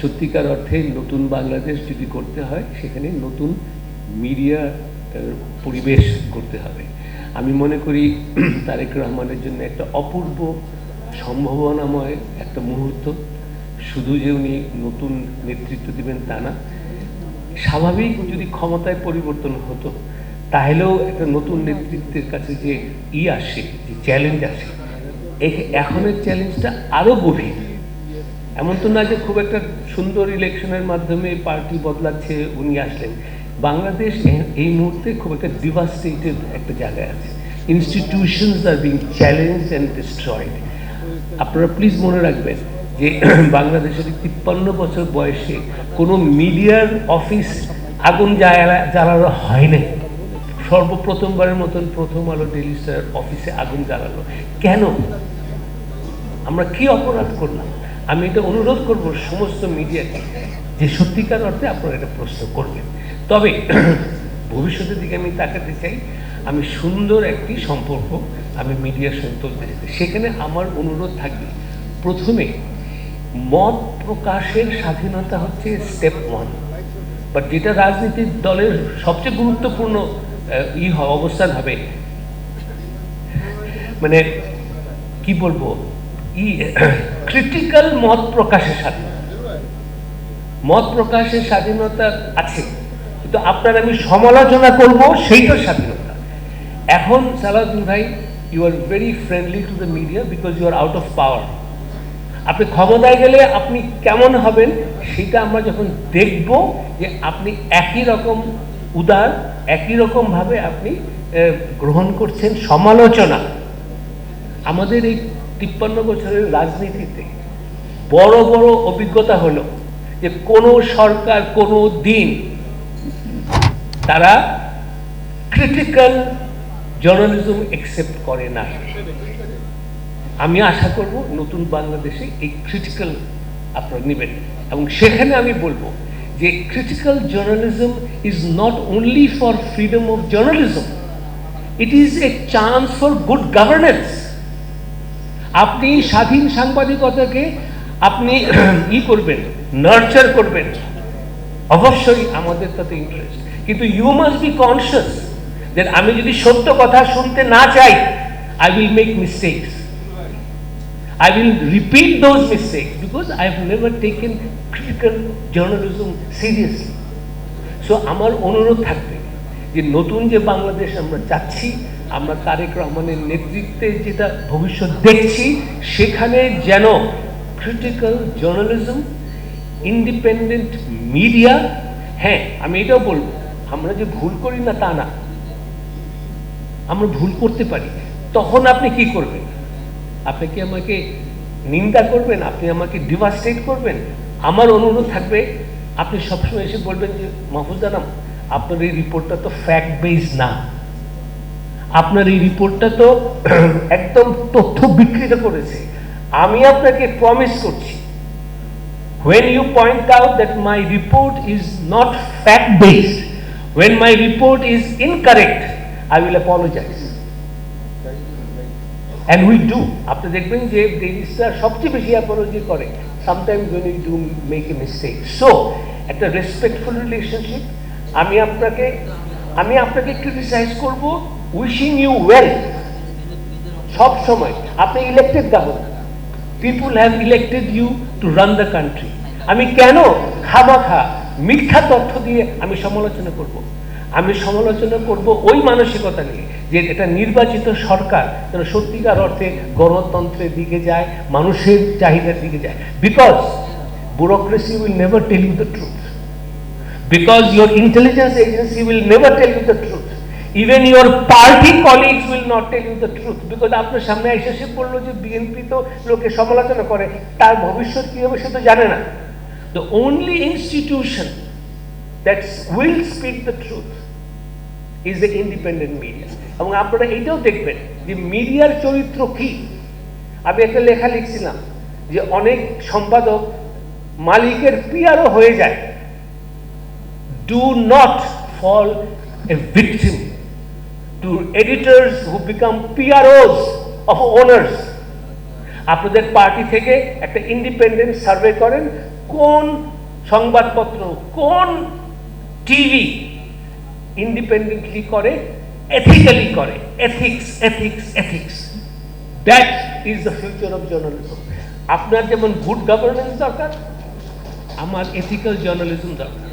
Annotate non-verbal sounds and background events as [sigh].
সত্যিকার অর্থে নতুন বাংলাদেশ যদি করতে হয়, সেখানে নতুন মিডিয়া পরিবেশ করতে হবে। আমি মনে করি [clears throat] তারেক রহমানের জন্য একটা অপূর্ব সম্ভাবনাময় একটা মুহূর্ত। শুধু যে উনি নতুন নেতৃত্ব দিবেন তা না, স্বাভাবিক যদি ক্ষমতায় পরিবর্তন হতো, তাহলেও একটা নতুন নেতৃত্বের কাছে যে ই আসে, যে চ্যালেঞ্জ আসে এখনের চ্যালেঞ্জটা আরও গভীর। এমন তো না যে খুব একটা সুন্দর ইলেকশনের মাধ্যমে পার্টি বদলাচ্ছে উনি আসলেন। বাংলাদেশ এই মুহূর্তে খুব একটা ডিভাস্টেটেড একটা জায়গায় আছে। ইনস্টিটিউশনস আর বিং চ্যালেঞ্জ অ্যান্ড ডিস্ট্রয়েড আপনারা প্লিজ মনে রাখবেন যে [clears throat] বাংলাদেশের তিপ্পান্ন বছর বয়সে কোনো মিডিয়ার অফিস আগুন জ্বালা- জ্বালানো হয় নাই। সর্বপ্রথমবারের মতন প্রথম আলো ডেলি অফিসে আগুন জ্বালালো। কেন? আমরা কি অপরাধ করলাম? আমি এটা অনুরোধ করব সমস্ত মিডিয়াকে যে সত্যিকার অর্থে আপনারা এটা প্রশ্ন করবেন। তবে [clears throat] ভবিষ্যতের দিকে আমি তাকাতে চাই, আমি সুন্দর একটি সম্পর্ক আমি মিডিয়ার সঙ্গে তুলতে যেতে সেখানে আমার অনুরোধ থাকবে, প্রথমে মত প্রকাশের স্বাধীনতা হচ্ছে স্টেপ ওয়ান বাট যেটা রাজনীতির দলের সবচেয়ে গুরুত্বপূর্ণ ই অবস্থান হবে। মানে কি বলব? ক্রিটিক্যাল মত প্রকাশের স্বাধীনতা। মত প্রকাশের স্বাধীনতা আছে, কিন্তু আপনার আমি সমালোচনা করব সেইটার স্বাধীনতা। এখন সালাউদ্দিন ভাই you are very friendly to the media because you are out of power আপনি ক্ষমতায় গেলে আপনি কেমন হবেন সেটা আমরা যখন দেখব যে আপনি একই রকম উদার, একই রকমভাবে আপনি গ্রহণ করছেন সমালোচনা। আমাদের এই তিপ্পান্ন বছরের রাজনীতিতে বড় বড় অভিজ্ঞতা হলো যে কোনো সরকার, কোনো দিন তারা ক্রিটিক্যাল জার্নালিজম একসেপ্ট করে না। আমি আশা করব নতুন বাংলাদেশে এই ক্রিটিক্যাল আপনারা নেবেন। এবং সেখানে আমি বলব যে critical journalism is not only for freedom of journalism it is a chance for good governance আপনি স্বাধীন সাংবাদিকতাকে আপনি [clears throat] ই করবেন নার্চার করবেন। অবশ্যই আমাদের তাতে ইন্টারেস্ট কিন্তু ইউ মাস্ট বি কনসিয়াস যে আমি যদি সত্য কথা শুনতে না চাই I will make mistakes I will repeat those mistakes because I have never taken critical journalism seriously. So আমার অনুরোধ থাকবে যে নতুন যে বাংলাদেশ আমরা চাচ্ছি আমরা তারেক রহমানের নেতৃত্বে যেটা ভবিষ্যৎ দেখছি, সেখানে যেন ক্রিটিক্যাল জার্নালিজম ইন্ডিপেন্ডেন্ট মিডিয়া হ্যাঁ আমি এটাও বলব, আমরা যে ভুল করি না তা না, আমরা ভুল করতে পারি। তখন আপনি কি করবেন? আপনি কি আমাকে নিন্দা করবেন? আপনি আমাকে ডিভাস্টেট করবেন? আমার অনুরোধ থাকবে, আপনি সবসময় এসে বলবেন যে, মাহফুজ জানাম আপনার এই রিপোর্টটা তো ফ্যাক্ট বেস না। আপনার এই রিপোর্টটা তো একদম তথ্য বিকৃত করেছে আমি আপনাকে প্রমিস করছি when you point out that my report is not fact based when my report is incorrect i will apologize and we do আপনি দেখবেন যে ডেলিস্টার সবচেয়ে বেশি অ্যাপোলজি করে sometimes when you do make a mistake so একটা respectful relationship আমি আপনাকে আমি আপনাকে ক্রিটিসাইজ করব উইশিং ইউ ওয়েল সব সময়। আপনি elected governor people have elected you to run the country আমি কেন খামাখা মিথ্যা তথ্য দিয়ে আমি সমালোচনা করব। আমি সমালোচনা করব ওই মানসিকতা নিয়ে যে এটা নির্বাচিত সরকার যেন সত্যিকার অর্থে গণতন্ত্রের দিকে যায়, মানুষের চাহিদার দিকে যায়। Because bureaucracy will never tell you the truth because your intelligence agency will never tell you the truth even your party colleagues will not tell you the truth because আপনার সামনে এসে সে বলল যে বিএনপি তো লোকে সমালোচনা করে তার ভবিষ্যৎ কি হবে সে তো জানে না the only institution that will speak the truth is the independent media এবং আপনারা এইটাও দেখবেন যে মিডিয়ার চরিত্র কি আমি একটা লেখা লিখছিলাম যে অনেক সম্পাদক মালিকের পিয়ারও হয়ে যায় do not fall a victim to editors who become PROs of owners. আপনাদের পার্টি থেকে একটা ইন্ডিপেন্ডেন্ট সার্ভে করেন, কোন সংবাদপত্র, কোন টিভি ইন্ডিপেন্ডেন্টলি করে এথিক্যালি করে ethics ethics ethics that is the future of journalism আপনার যেমন গুড গভর্নেন্স দরকার, আমার এথিক্যাল জার্নালিজম দরকার।